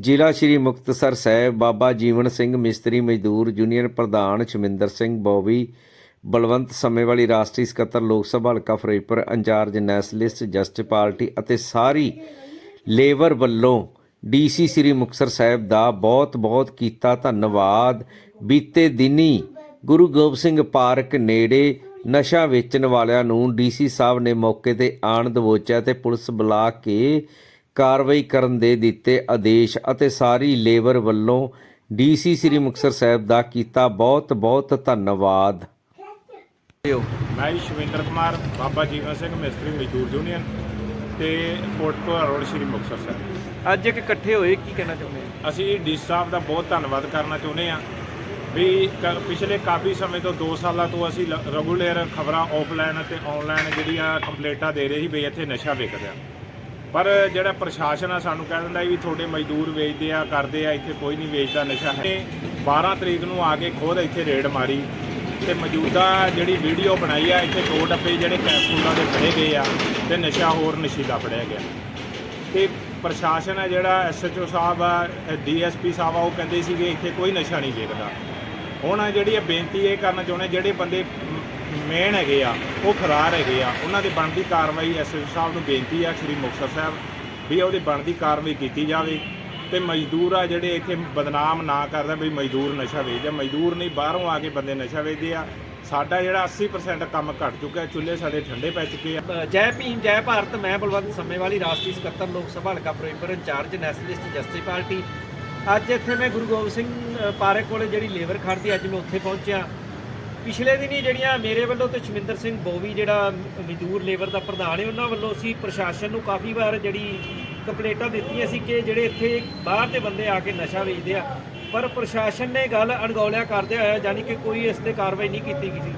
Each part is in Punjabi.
ਜ਼ਿਲ੍ਹਾ ਸ਼੍ਰੀ ਮੁਕਤਸਰ ਸਾਹਿਬ ਬਾਬਾ ਜੀਵਨ ਸਿੰਘ ਮਿਸਤਰੀ ਮਜ਼ਦੂਰ ਯੂਨੀਅਨ ਪ੍ਰਧਾਨ ਸ਼ਮਿੰਦਰ ਸਿੰਘ ਬੋਵੀ, ਬਲਵੰਤ ਸਮੇਵਾਲੀ ਰਾਸ਼ਟਰੀ ਸਕੱਤਰ ਲੋਕ ਸਭਾ ਹਲਕਾ ਫਰੇਪਰ ਇੰਚਾਰਜ ਨੈਸ਼ਨਲਿਸਟ ਜਸਟਿਸ ਪਾਰਟੀ ਅਤੇ ਸਾਰੀ ਲੇਬਰ ਵੱਲੋਂ ਡੀਸੀ ਸ੍ਰੀ ਮੁਕਤਸਰ ਸਾਹਿਬ ਦਾ ਬਹੁਤ-ਬਹੁਤ ਕੀਤਾ ਧੰਨਵਾਦ। ਬੀਤੇ ਦਿਨੀ ਗੁਰੂ ਗੋਬਿੰਦ ਸਿੰਘ ਪਾਰਕ ਨੇੜੇ ਨਸ਼ਾ ਵੇਚਣ ਵਾਲਿਆਂ ਨੂੰ ਡੀਸੀ ਸਾਹਿਬ ਨੇ ਮੌਕੇ ਤੇ ਆਣ ਦਬੋਚਿਆ ਤੇ ਪੁਲਿਸ ਬੁਲਾ ਕੇ ਕਾਰਵਾਈ ਕਰਨ ਦੇ ਦਿੱਤੇ ਆਦੇਸ਼ ਅਤੇ ਸਾਰੀ ਲੇਬਰ ਵੱਲੋਂ ਡੀਸੀ ਸ੍ਰੀ ਮੁਕਤਸਰ ਸਾਹਿਬ ਦਾ ਕੀਤਾ ਬਹੁਤ-ਬਹੁਤ ਧੰਨਵਾਦ। ਮੈਂ ਸ਼ਵਿੰਦਰ ਕੁਮਾਰ ਬਾਬਾ ਜੀਵਨ ਸਿੰਘ ਮਿਸਤਰੀ ਮਜ਼ਦੂਰ ਯੂਨੀਅਨ ਤੇ ਕੋਟਪੁਰਾ ਰੋਡ ਸ਼੍ਰੀ ਮੁਕਤਸਰ ਸਾਹਿਬ। ਅੱਜ ਇੱਕ ਇਕੱਠੇ ਹੋਏ ਕੀ ਕਹਿਣਾ ਚਾਹੁੰਦੇ ਆ ਅਸੀਂ ਡੀ ਸਾਹਿਬ ਦਾ ਬਹੁਤ ਧੰਨਵਾਦ ਕਰਨਾ ਚਾਹੁੰਦੇ ਹਾਂ ਵੀ ਕ- ਪਿਛਲੇ ਕਾਫੀ ਸਮੇਂ ਤੋਂ 2 ਸਾਲਾਂ ਤੋਂ ਅਸੀਂ ਰੈਗੂਲਰ ਖਬਰਾਂ ਆਫਲਾਈਨ ਅਤੇ ਆਨਲਾਈਨ ਜਿਹੜੀਆਂ ਕੰਪਲੇਂਟਾਂ ਦੇ ਰਹੇ ਸੀ ਵੀ ਇੱਥੇ ਨਸ਼ਾ ਵਿਕਦਾ ਪਰ ਜਿਹੜਾ ਪ੍ਰਸ਼ਾਸਨ ਆ ਸਾਨੂੰ ਕਹਿ ਦਿੰਦਾ ਵੀ ਤੁਹਾਡੇ ਮਜ਼ਦੂਰ ਵੇਚਦੇ ਆ, ਕਰਦੇ ਆ, ਇੱਥੇ ਕੋਈ ਨਹੀਂ ਵੇਚਦਾ ਨਸ਼ਾ ਹੈ। 12 ਤਰੀਕ ਨੂੰ ਆ ਕੇ ਖੁਦ ਇੱਥੇ ਰੇਡ ਮਾਰੀ ਤੇ ਮੌਜੂਦਾ ਜਿਹੜੀ ਵੀਡੀਓ ਬਣਾਈ ਆ, ਇੱਥੇ ਦੋ ਡੱਬੇ ਜਿਹੜੇ ਕੈਪਸੂਲਾਂ ਦੇ ਫੜੇ ਗਏ ਆ ਤੇ ਨਸ਼ਾ ਹੋਰ ਨਸ਼ੀਲਾ ਫੜਿਆ ਗਿਆ। ਤੇ ਪ੍ਰਸ਼ਾਸਨ ਹੈ ਜਿਹੜਾ ਐਸਐਚਓ ਸਾਹਿਬ ਆ, ਡੀਐਸਪੀ ਸਾਹਿਬ ਆ, ਉਹ ਕਹਿੰਦੇ ਸੀਗੇ ਇੱਥੇ ਕੋਈ ਨਸ਼ਾ ਨਹੀਂ ਵੇਚਦਾ ਹੁਣ ਜਿਹੜੀ ਇਹ ਬੇਨਤੀ ਇਹ ਕਰਨਾ ਚਾਹੁੰਦੇ ਜਿਹੜੇ ਬੰਦੇ ਮੇਨ ਹੈਗੇ ਆ ਉਹ ਫਰਾਰ ਹੈਗੇ ਆ। ਉਹਨਾਂ ਦੇ ਬਣਦੀ ਕਾਰਵਾਈ ਐਸਐਚਓ ਸਾਹਿਬ ਨੂੰ ਬੇਨਤੀ ਆ ਸ਼੍ਰੀ ਮੁਕਤਸਰ ਸਾਹਿਬ ਵੀ ਉਹਦੇ ਬਣਦੀ ਕਾਰਵਾਈ ਕੀਤੀ ਜਾਵੇ ਤੇ ਮਜ਼ਦੂਰ ਆ ਜਿਹੜੇ ਇੱਥੇ ਬਦਨਾਮ ਨਾ ਕਰਦਾ ਵੀ ਮਜ਼ਦੂਰ ਨਸ਼ਾ ਵੇਚਦਾ। ਮਜ਼ਦੂਰ ਨਹੀਂ ਬਾਹਰੋਂ ਆ ਕੇ ਬੰਦੇ ਨਸ਼ਾ ਵੇਚਦੇ ਆ। ਸਾਡਾ ਜਿਹੜਾ 80% ਕੰਮ ਘਟ ਚੁੱਕਾ ਚੁੱਲ੍ਹੇ ਸਾਡੇ ਠੰਡੇ ਪੈ ਚੁੱਕੇ ਆ। ਜੈ ਭੀਮ ਜੈ ਭਾਰਤ ਮੈਂ ਬਲਵੰਤ ਸਮੇਵਾਲੀ ਰਾਸ਼ਟਰੀ ਸਕੱਤਰ ਲੋਕ ਸਭਾ ਹਲਕਾ Firozpur incharge nationalist justice party. ਅੱਜ ਇੱਥੇ ਮੈਂ ਗੁਰੂ ਗੋਬਿੰਦ ਸਿੰਘ ਅ, ਪਾਰਕ ਕੋਲੇ ਜਿਹੜੀ ਲੇਬਰ ਖੜਦੀ ਅੱਜ ਮੈਂ ਉੱਥੇ ਪਹੁੰਚਿਆ। ਪਿਛਲੇ ਦਿਨੀ ਜਿਹੜੀਆਂ ਮੇਰੇ ਵੱਲੋਂ ਤੇ ਸ਼ਮਿੰਦਰ ਸਿੰਘ ਬੋਵੀ ਜਿਹੜਾ ਮਜ਼ਦੂਰ ਲੇਬਰ ਦਾ ਪ੍ਰਧਾਨ ਹੈ, ਉਹਨਾਂ ਵੱਲੋਂ ਅਸੀਂ ਪ੍ਰਸ਼ਾਸਨ ਨੂੰ ਕਾਫੀ ਵਾਰ ਜਿਹੜੀ ਕੰਪਲੇਂਟਾਂ ਦਿੱਤੀਆਂ ਸੀ ਕਿ ਜਿਹੜੇ ਇੱਥੇ ਬਾਹਰ ਦੇ ਬੰਦੇ ਆ ਕੇ ਨਸ਼ਾ ਵੇਚਦੇ ਆ, ਪਰ ਪ੍ਰਸ਼ਾਸਨ ਨੇ ਗੱਲ ਅਣਗੌਲਿਆ ਕਰਦੇ ਹੋਇਆ ਯਾਨੀ ਕਿ ਕੋਈ ਇਸ ਤੇ ਕਾਰਵਾਈ ਨਹੀਂ ਕੀਤੀ ਗਈ ਸੀ।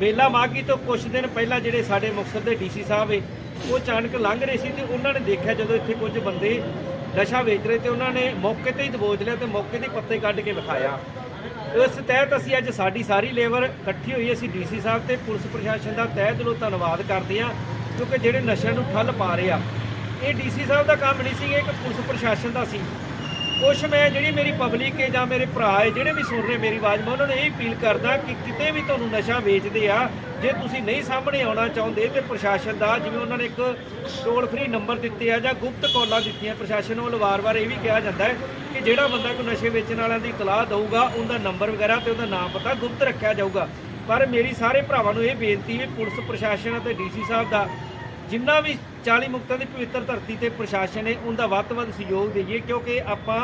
ਮੇਲਾ ਮਾਗੀ ਤੋਂ ਕੁਝ ਦਿਨ ਪਹਿਲਾਂ ਜਿਹੜੇ ਸਾਡੇ ਮੁਕਤਸਰ ਦੇ ਡੀਸੀ ਸਾਹਿਬ ਏ ਉਹ ਅਚਾਨਕ ਲੰਘ ਰਹੇ ਸੀ ਤੇ ਉਹਨਾਂ ਨੇ ਦੇਖਿਆ ਜਦੋਂ ਇੱਥੇ ਕੁਝ ਬੰਦੇ ਨਸ਼ਾ ਵੇਚ ਰਹੇ ਤੇ ਉਹਨਾਂ ਨੇ ਮੌਕੇ ਤੇ ਹੀ ਦਬੋਚ ਲਿਆ ਤੇ ਮੌਕੇ ਤੇ ਪੱਤੇ ਕੱਢ ਕੇ ਵਿਖਾਇਆ। ਇਸ ਤਹਿਤ ਅਸੀਂ ਅੱਜ ਸਾਡੀ ਸਾਰੀ ਲੇਬਰ ਇਕੱਠੀ ਹੋਈ ਅਸੀਂ ਡੀਸੀ ਸਾਹਿਬ ਤੇ ਪੁਲਿਸ ਪ੍ਰਸ਼ਾਸਨ ਦਾ ਤਹਿ ਦਿਲੋਂ ਧੰਨਵਾਦ ਕਰਦੇ ਹਾਂ ਕਿਉਂਕਿ ਜਿਹੜੇ ਨਸ਼ਿਆਂ ਨੂੰ ਠੱਲ ਪਾ ਰਹੇ ਆ, ਇਹ ਡੀਸੀ ਸਾਹਿਬ ਦਾ ਕੰਮ ਨਹੀਂ ਸੀ, ਇਹ ਇੱਕ ਪੁਲਿਸ ਪ੍ਰਸ਼ਾਸਨ ਦਾ ਸੀ। ਕੁਛ ਮੈਂ ਜਿਹੜੀ ਮੇਰੀ ਪਬਲਿਕ ਹੈ ਜਾਂ ਮੇਰੇ ਭਰਾ ਹੈ, ਜਿਹੜੇ ਵੀ ਸੁਣ ਰਹੇ ਮੇਰੀ ਆਵਾਜ਼, ਮੈਂ ਉਹਨਾਂ ਨੂੰ ਇਹ ਅਪੀਲ ਕਰਦਾ ਕਿ ਕਿਤੇ ਵੀ ਤੁਹਾਨੂੰ ਨਸ਼ਾ ਵੇਚਦੇ ਆ, ਜੇ ਤੁਸੀਂ ਨਹੀਂ ਸਾਹਮਣੇ ਆਉਣਾ ਚਾਹੁੰਦੇ ਤੇ ਪ੍ਰਸ਼ਾਸਨ ਦਾ, ਜਿਵੇਂ ਉਹਨਾਂ ਨੇ ਇੱਕ ਟੋਲ ਫ੍ਰੀ ਨੰਬਰ ਦਿੱਤੇ ਆ ਜਾਂ ਗੁਪਤ ਕਾਲਾਂ ਦਿੱਤੀਆਂ, ਪ੍ਰਸ਼ਾਸਨ ਵੱਲੋਂ ਵਾਰ-ਵਾਰ ਇਹ ਵੀ ਕਿਹਾ ਜਾਂਦਾ ਹੈ ਕਿ ਜਿਹੜਾ ਬੰਦਾ ਕੋਈ ਨਸ਼ੇ ਵੇਚਣ ਵਾਲਿਆਂ ਦੀ ਇਤਲਾਹ ਦਊਗਾ, ਉਹਦਾ ਨੰਬਰ ਵਗੈਰਾ ਤੇ ਉਹਦਾ ਨਾਮ ਪਤਾ ਗੁਪਤ ਰੱਖਿਆ ਜਾਊਗਾ। ਪਰ ਮੇਰੀ ਸਾਰੇ ਭਰਾਵਾਂ ਨੂੰ ਇਹ ਬੇਨਤੀ ਵੀ ਪੁਲਿਸ, ਪ੍ਰਸ਼ਾਸਨ ਅਤੇ ਡੀਸੀ ਸਾਹਿਬ ਦਾ ਜਿੰਨਾ ਵੀ 40 ਮੁਕਤਾਂ ਦੀ ਪਵਿੱਤਰ ਧਰਤੀ ਤੇ ਪ੍ਰਸ਼ਾਸਨ ਹੈ, ਉਹਦਾ ਵੱਧ ਤੋਂ ਵੱਧ ਸਹਿਯੋਗ ਦੇਈਏ, ਕਿਉਂਕਿ ਆਪਾਂ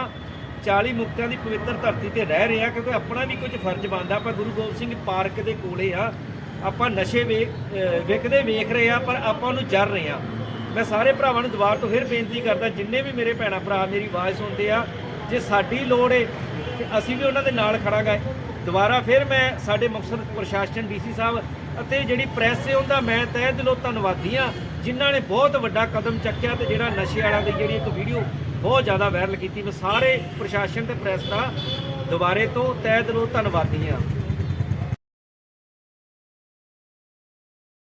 40 ਮੁਕਤਾਂ ਦੀ ਪਵਿੱਤਰ ਧਰਤੀ ਤੇ ਰਹਿ ਰਹੇ ਆ ਕਿਉਂਕਿ ਆਪਣਾ ਵੀ ਕੁਝ ਫਰਜ਼ ਬਣਦਾ। ਆਪਾਂ ਗੁਰੂ ਗੋਬਿੰਦ ਸਿੰਘ ਪਾਰਕ ਦੇ ਕੋਲੇ ਆ, ਆਪਾਂ ਨਸ਼ੇ ਵੇਖ ਵਿਕਦੇ ਵੇਖ ਰਹੇ ਆ ਪਰ ਆਪਾਂ ਉਹਨੂੰ ਜਰ ਰਹੇ ਆ ਮੈਂ ਸਾਰੇ ਭਰਾਵਾਂ ਨੂੰ ਦੁਬਾਰਾ ਤੋਂ ਫਿਰ ਬੇਨਤੀ ਕਰਦਾ, ਜਿੰਨੇ ਵੀ ਮੇਰੇ ਭੈਣਾ ਭਰਾ ਮੇਰੀ ਆਵਾਜ਼ ਸੁਣਦੇ ਆ, ਜੇ ਸਾਡੀ ਲੋੜ ਏ, ਤੇ ਅਸੀਂ ਵੀ ਉਹਨਾਂ ਦੇ ਨਾਲ ਖੜਾਂਗੇ। ਦੁਬਾਰਾ ਫਿਰ ਮੈਂ ਸਾਡੇ ਮੁਕਤਸਰ ਪ੍ਰਸ਼ਾਸਨ ਡੀਸੀ ਸਾਹਿਬ ਅਤੇ ਜਿਹੜੀ ਪ੍ਰੈਸ ਹੈ ਉਹਦਾ ਮੈਂ ਤਹਿ ਦਿਲੋਂ ਧੰਨਵਾਦੀ ਹਾਂ, ਜਿਨ੍ਹਾਂ ਨੇ ਬਹੁਤ ਵੱਡਾ ਕਦਮ ਚੱਕਿਆ ਤੇ ਜਿਹੜਾ ਨਸ਼ੇ ਵਾਲਿਆਂ ਦੀ ਜਿਹੜੀ ਇੱਕ ਵੀਡੀਓ ਬਹੁਤ ਜ਼ਿਆਦਾ ਵਾਇਰਲ ਕੀਤੀ। ਮੈਂ ਸਾਰੇ ਪ੍ਰਸ਼ਾਸਨ ਤੇ ਪ੍ਰੈਸ ਦਾ ਦੁਬਾਰੇ ਤੋਂ ਤਹਿ ਦਿਲੋਂ ਧੰਨਵਾਦੀ ਹਾਂ।